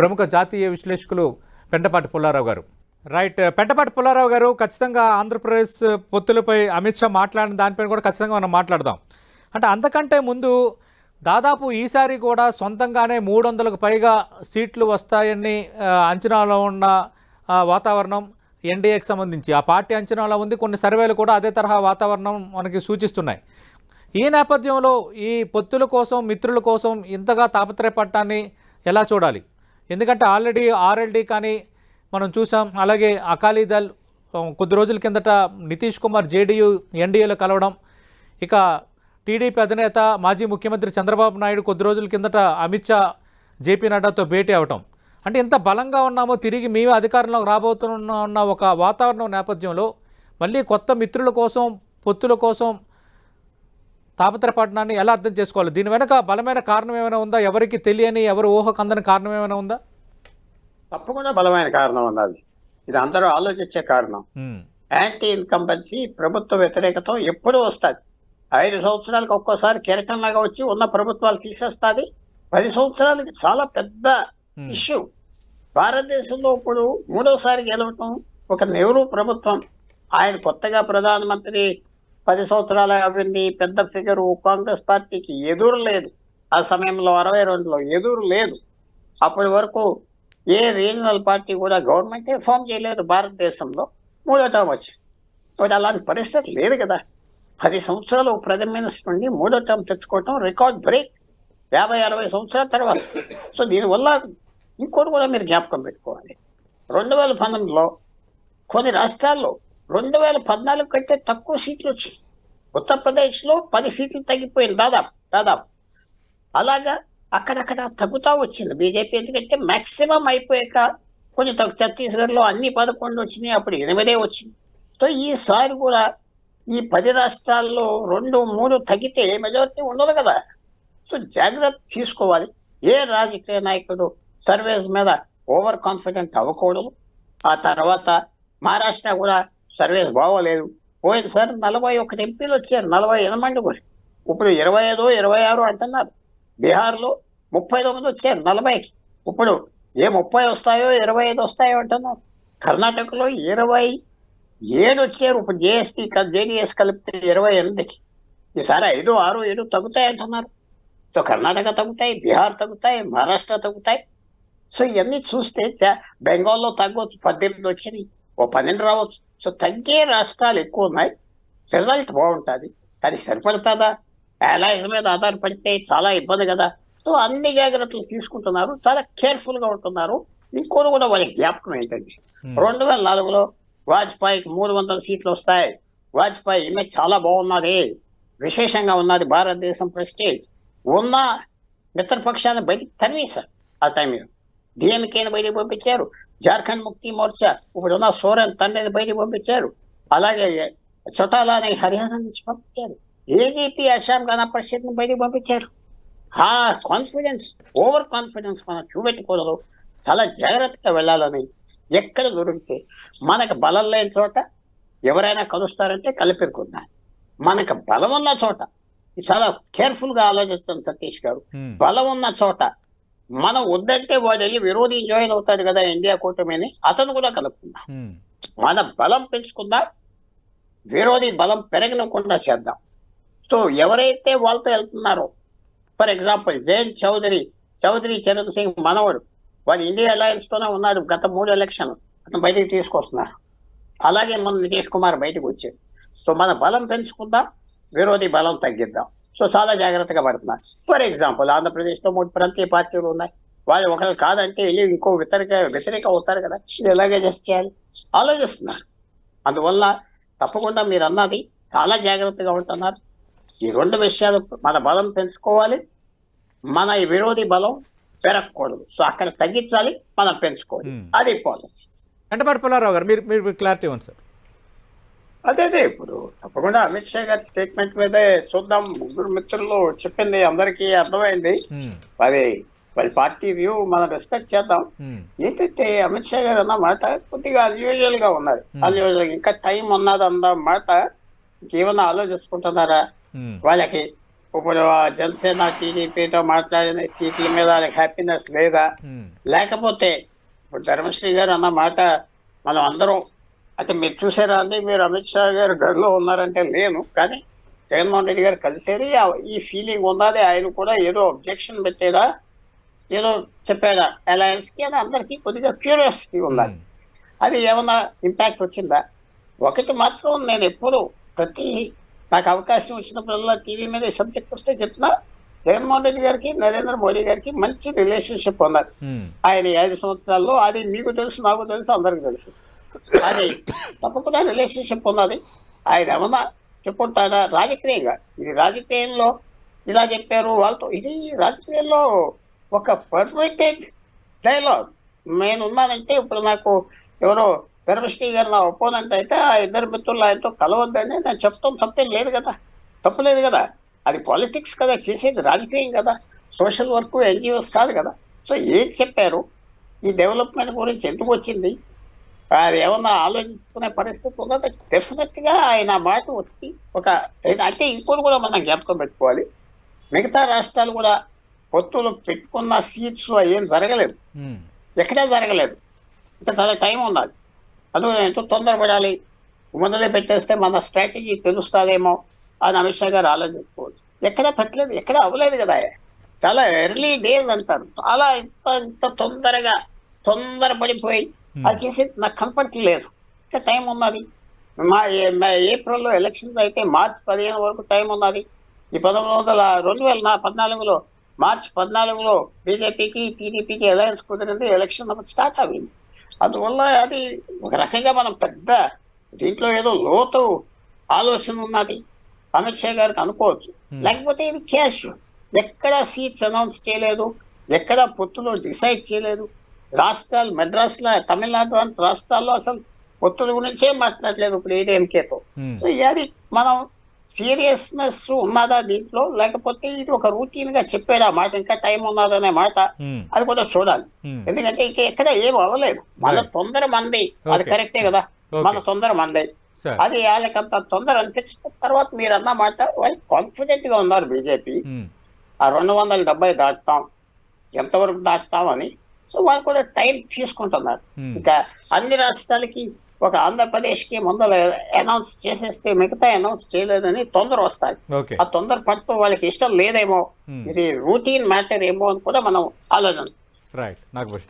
ప్రముఖ జాతీయ విశ్లేషకులు పెంటపాటి పుల్లారావు గారు. రైట్. పెంటపాటి పుల్లారావు గారు ఖచ్చితంగా ఆంధ్రప్రదేశ్ పొత్తులపై అమిత్ షా మాట్లాడిన దానిపైన కూడా ఖచ్చితంగా మనం మాట్లాడదాం. అంటే అంతకంటే ముందు దాదాపు ఈసారి కూడా సొంతంగానే మూడు వందలకు పైగా సీట్లు వస్తాయని అంచనాలో ఉన్న వాతావరణం ఎన్డీఏకి సంబంధించి. ఆ పార్టీ అంచనాలో ఉంది. కొన్ని సర్వేలు కూడా అదే తరహా వాతావరణం మనకి సూచిస్తున్నాయి. ఈ నేపథ్యంలో ఈ పొత్తుల కోసం మిత్రుల కోసం ఇంతగా తాపత్రయపడటాన్ని ఎలా చూడాలి? ఎందుకంటే ఆల్రెడీ ఆర్ఎల్డీ కానీ మనం చూసాం. అలాగే అకాలీదళ్ కొద్ది రోజుల కిందట నితీష్ కుమార్ జేడీయూ ఎన్డీఏలో కలవడం. ఇక టీడీపీ అధినేత మాజీ ముఖ్యమంత్రి చంద్రబాబు నాయుడు కొద్ది రోజుల కిందట అమిత్ షా జేపీ నడ్డాతో భేటీ అవటం. అంటే ఎంత బలంగా ఉన్నామో తిరిగి మేమే అధికారంలోకి రాబోతున్న ఉన్న ఒక వాతావరణం నేపథ్యంలో మళ్ళీ కొత్త మిత్రుల కోసం పొత్తుల కోసం తాపత్రపడడాన్ని ఎలా అర్థం చేసుకోవాలి? దీని వెనక బలమైన కారణం ఏమైనా ఉందా? ఎవరికి తెలియని ఎవరు ఊహకు అందని కారణం ఏమైనా ఉందా? తప్పకుండా బలమైన కారణం ఉన్నది ఇది అందరూ ఆలోచించే కారణం. యాంటీ ఇన్కంబెన్సీ ప్రభుత్వ వ్యతిరేకత ఎప్పుడూ వస్తుంది. ఐదు సంవత్సరాలకు ఒక్కోసారి కెరటంలాగా వచ్చి ఉన్న ప్రభుత్వాలు తీసేస్తుంది. పది సంవత్సరాలకి చాలా పెద్ద ఇష్యూ. భారతదేశంలో ఇప్పుడు మూడోసారి గెలవటం ఒక నెహ్రూ ప్రభుత్వం. ఆయన కొత్తగా ప్రధానమంత్రి పది సంవత్సరాలు అయింది పెద్ద ఫిగరు కాంగ్రెస్ పార్టీకి ఎదురు లేదు. ఆ సమయంలో అరవై రెండులో ఎదురు లేదు. అప్పటి వరకు ఏ రీజనల్ పార్టీ కూడా గవర్నమెంటే ఫామ్ చేయలేదు భారతదేశంలో. మూడో టర్మ్ వచ్చింది. ఒకటి అలాంటి పరిస్థితి లేదు కదా. పది సంవత్సరాలు ప్రధమ మినిస్టర్ నుండి మూడో టర్మ్ తెచ్చుకోవటం రికార్డ్ బ్రేక్ యాభై అరవై సంవత్సరాల తర్వాత. సో దీనివల్ల ఇంకోటి కూడా మీరు జ్ఞాపకం పెట్టుకోవాలి. రెండు వేల పంతొమ్మిదిలో కొన్ని రాష్ట్రాల్లో రెండు వేల పద్నాలుగు కంటే తక్కువ సీట్లు వచ్చాయి. ఉత్తరప్రదేశ్లో పది సీట్లు తగ్గిపోయింది దాదాపు దాదాపు. అలాగా అక్కడక్కడ తగ్గుతా వచ్చింది. బీజేపీ ఎందుకంటే మ్యాక్సిమం అయిపోయాక కొంచెం తగ్గు ఛత్తీస్గఢ్లో అన్ని పదకొండు వచ్చినాయి అప్పుడు ఎనిమిదే వచ్చింది. సో ఈసారి కూడా ఈ పది రాష్ట్రాల్లో రెండు మూడు తగ్గితే మెజారిటీ ఉండదు కదా. సో జాగ్రత్త తీసుకోవాలి. ఏ రాజకీయ నాయకుడు సర్వేస్ మీద ఓవర్ కాన్ఫిడెంట్ అవ్వకూడదు. ఆ తర్వాత మహారాష్ట్ర కూడా సర్వేస్ బాగోలేదు. పోయినసారి నలభై ఒకటి ఎంపీలు వచ్చారు నలభై ఎనిమిది మంది కూడా ఇప్పుడు ఇరవై ఐదు ఇరవై ఆరు అంటున్నారు. బీహార్లో ముప్పై తొమ్మిది వచ్చారు నలభైకి. ఇప్పుడు ఏ ముప్పై వస్తాయో ఇరవై ఐదు వస్తాయో అంటున్నారు. కర్ణాటకలో ఇరవై ఏడు వచ్చారు. ఇప్పుడు జేఎస్టీ జేడీఎస్ కలిపితే ఇరవై ఎనిమిదికి. ఈసారి ఐదు ఆరు ఏడు తగ్గుతాయి అంటున్నారు. సో కర్ణాటక తగ్గుతాయి బీహార్ తగ్గుతాయి మహారాష్ట్ర తగ్గుతాయి. సో ఇవన్నీ చూస్తే బెంగాల్లో తగ్గవచ్చు పద్దెనిమిది వచ్చినాయి. ఓ పన్నెండు రావచ్చు. సో తగ్గే రాష్ట్రాలు ఎక్కువ ఉన్నాయి. రిజల్ట్ బాగుంటుంది. కానీ సరిపడుతుందా? allies మీద ఆధారపడితే చాలా ఇబ్బంది కదా. సో అన్ని జాగ్రత్తలు తీసుకుంటున్నారు. చాలా కేర్ఫుల్గా ఉంటున్నారు. ఇంకోటి కూడా వాళ్ళకి జ్ఞాపకం ఏంటంటే రెండు వేల నాలుగులో వాజ్పేయికి మూడు వందల సీట్లు వస్తాయి. వాజ్పేయి ఇమేజ్ చాలా బాగున్నది. విశేషంగా ఉన్నది భారతదేశం ప్రెస్టేజ్. ఉన్న మిత్రపక్షాన్ని బయటికి తరివేశారు ఆ టైంలో. డిఎంకేని బయటికి పంపించారు. జార్ఖండ్ ముక్తి మోర్చా ఇప్పుడున్న సోరెన్ తండ్రిని బయటికి పంపించారు. అలాగే చొటాలాని హర్యానా నుంచి పంపించారు. ఏజీపీ అస్సాం గణ పరిషత్ని బయటికి పంపించారు. ఆ కాన్ఫిడెన్స్ ఓవర్ కాన్ఫిడెన్స్ మనం చూపెట్టుకోలేదు చాలా జాగ్రత్తగా వెళ్ళాలని ఎక్కడ దొరికితే మనకు బలం లేని చోట ఎవరైనా కలుస్తారంటే కలిపెరుకుందాం. మనకు బలం ఉన్న చోట. చాలా కేర్ఫుల్గా ఆలోచించండి సతీష్ గారు. బలం ఉన్న చోట మనం వద్దంటే వాడు వెళ్ళి విరోధి జాయిన్ అవుతాడు కదా ఇండియా కూటమిని అతను కూడా కలుపుకుందాం. మన బలం పెంచుకుందాం విరోధి బలం పెరగనకుండా చేద్దాం. సో ఎవరైతే వాళ్ళతో వెళ్తున్నారో ఫర్ ఎగ్జాంపుల్ జయంత్ చౌదరి చౌదరి చరణ్ సింగ్ మనవడు వాడు ఇండియా అలయన్స్ తోనే ఉన్నాడు గత మూడు ఎలక్షన్ అతను బయటికి తీసుకొస్తున్నారు. అలాగే మన నితీష్ కుమార్ బయటకు వచ్చాడు. సో మన బలం పెంచుకుందాం విరోధి బలం తగ్గిద్దాం. సో చాలా జాగ్రత్తగా పడుతున్నారు ఫర్ ఎగ్జాంపుల్ ఆంధ్రప్రదేశ్లో మూడు ప్రాంతీయ పార్టీలు ఉన్నాయి. వాళ్ళు ఒకరు కాదంటే వెళ్ళి ఇంకో వ్యతిరేక వ్యతిరేక అవుతారు కదా. ఇది ఎలాగే చేసి చేయాలి? ఆలోచిస్తున్నారు. అందువల్ల తప్పకుండా మీరు అన్నది చాలా జాగ్రత్తగా ఉంటున్నారు. ఈ రెండు విషయాలు మన బలం పెంచుకోవాలి. మన విరోధి బలం పెరగకూడదు. సో అక్కడ తగ్గించాలి మనం పెంచుకోవాలి. అది పాలసీ వెంటపాటి పుల్లారావు గారు మీరు మీరు క్లారిటీ ఇవ్వండి సార్ అదే అదే. ఇప్పుడు తప్పకుండా అమిత్ షా గారి స్టేట్మెంట్ మీదే చూద్దాం. ముగ్గురు మిత్రులు చెప్పింది అందరికీ అర్థమైంది. అది వాళ్ళ పార్టీ వ్యూ మనం రెస్పెక్ట్ చేద్దాం. ఏంటంటే అమిత్ షా గారు అన్న మాట కొద్దిగా అన్యూజువల్గా Hmm. అన్యూజువల్ ఇంకా టైం ఉన్నది అన్న మాట ఇంకేమన్నా ఆలోచించుకుంటున్నారా? వాళ్ళకి ఇప్పుడు జనసేన టీడీపీతో మాట్లాడిన సీట్ల మీద వాళ్ళకి హ్యాపీనెస్ లేదా? లేకపోతే ఇప్పుడు ధర్మశ్రీ గారు అన్న మాట మనం అందరం అంటే మీరు చూసారా అండి మీరు అమిత్ షా గారు గదిలో ఉన్నారంటే లేను కానీ జగన్మోహన్ రెడ్డి గారు కలిసేది ఆ- ఈ ఫీలింగ్ ఉన్నది. ఆయన కూడా ఏదో అబ్జెక్షన్ పెట్టేదా ఏదో చెప్పాడా అలయన్స్కి అని అందరికీ కొద్దిగా క్యూరియాసిటీ ఉన్నది ఉమ్, అది ఏమన్నా ఇంపాక్ట్ వచ్చిందా? ఒకటి మాత్రం నేను ఎప్పుడు ప్రతి నాకు అవకాశం వచ్చినప్పుడల్లా టీవీ మీద ఈ సబ్జెక్ట్ వస్తే చెప్పిన జగన్మోహన్ రెడ్డి గారికి నరేంద్ర మోడీ గారికి మంచి రిలేషన్షిప్ ఉన్నది ఉమ్, ఆయన ఐదు సంవత్సరాల్లో అది మీకు తెలుసు నాకు తెలుసు అందరికి తెలుసు. అది తప్పకుండా రిలేషన్షిప్ ఉన్నది. ఆయన ఏమన్నా చెప్పుంటారా రాజకీయంగా. ఇది రాజకీయంలో ఇలా చెప్పారు వాళ్ళతో. ఇది రాజకీయంలో ఒక పర్మిటెడ్ డైలాగ్ నేను ఉన్నానంటే ఇప్పుడు నాకు ఎవరో ధర్మశ్రీ గారు నా ఒపోనెంట్ అయితే ఆ ఇద్దరు మిత్రులు ఆయనతో కలవద్దని నేను చెప్తాం తప్పేం లేదు కదా. తప్పలేదు కదా. అది పాలిటిక్స్ కదా. చేసేది రాజకీయం కదా. సోషల్ వర్క్ ఎన్జిఓస్ కాదు కదా. సో ఏం చెప్పారు? ఈ డెవలప్మెంట్ గురించి ఎందుకు వచ్చింది? అది ఏమన్నా ఆలోచించుకునే పరిస్థితి ఉన్నది డెఫినెట్గా ఆయన మాట వచ్చి ఒక అంటే ఇంకోటి కూడా మనం జ్ఞాపకం పెట్టుకోవాలి. మిగతా రాష్ట్రాలు కూడా పొత్తులు పెట్టుకున్న సీట్స్ ఏం జరగలేదు. ఎక్కడా జరగలేదు. ఇంకా చాలా టైం ఉన్నది అందులో ఎంతో తొందరపడాలి. మొదలే పెట్టేస్తే మన స్ట్రాటజీ తెలుస్తుందేమో అని అమిత్ షా గారు ఆలోచించుకోవచ్చు. ఎక్కడా పెట్టలేదు ఎక్కడా అవ్వలేదు కదా. చాలా ఎర్లీ డేస్ అంటారు. చాలా ఇంత ఇంత తొందరగా తొందరపడిపోయి అది చేసేది నాకు కనపడట్లేదు ఇంకా టైం ఉన్నది. మా ఏప్రిల్లో ఎలక్షన్స్ అయితే మార్చ్ పదిహేను వరకు టైం ఉన్నది. ఈ పంతొమ్మిది వందల రెండు వేల నా పద్నాలుగులో మార్చ్ పద్నాలుగులో బీజేపీకి టీడీపీకి అలయన్స్ కుదిరింది ఎలక్షన్ అప్పుడు స్టార్ట్ అయింది. అందువల్ల అది ఒక రకంగా మనం పెద్ద దీంట్లో ఏదో లోతు ఆలోచన ఉన్నది. అమిత్ షా గారికి అనుకోవచ్చు. Hmm. లేకపోతే ఇది క్యాష్. ఎక్కడ సీట్స్ అనౌన్స్ చేయలేదు. ఎక్కడ పొత్తులు డిసైడ్ చేయలేదు. రాష్ట్రాలు మెడ్రాస్లో తమిళనాడు లాంటి రాష్ట్రాల్లో అసలు పొత్తుల గురించే మాట్లాడలేదు ఇప్పుడు ఏడీఎంకేతో సో అది మనం సీరియస్నెస్ ఉన్నదా దీంట్లో? లేకపోతే ఇది ఒక రూటీన్గా చెప్పాడు ఆ మాట ఇంకా టైం ఉన్నదనే మాట? అది కూడా చూడాలి. ఎందుకంటే ఇంకా ఎక్కడ ఏం అవ్వలేదు. మన. తొందర మంది. అది. కరెక్టే కదా. మన తొందర మంది. అది వాళ్ళకి అంత తొందర అనిపించిన తర్వాత మీరు అన్న మాట వాళ్ళు కాన్ఫిడెంట్గా ఉన్నారు బీజేపీ. ఆ రెండు వందల డెబ్బై దాటుతాం. ఎంతవరకు దాటుతాం అని సో వాళ్ళు కూడా టైం తీసుకుంటున్నారు. ఉమ్, ఇంకా అన్ని రాష్ట్రాలకి ఒక ఆంధ్రప్రదేశ్కి ముందర అనౌన్స్ చేసేస్తే మిగతా అనౌన్స్ చేయలేదని తొందర వస్తాయి. ఆ తొందర పడుతూ వాళ్ళకి ఇష్టం లేదేమో ఉమ్, ఇది రూటీన్ మ్యాటర్ ఏమో అని కూడా మనం ఆలోచన రైట్ నాగభూషణ్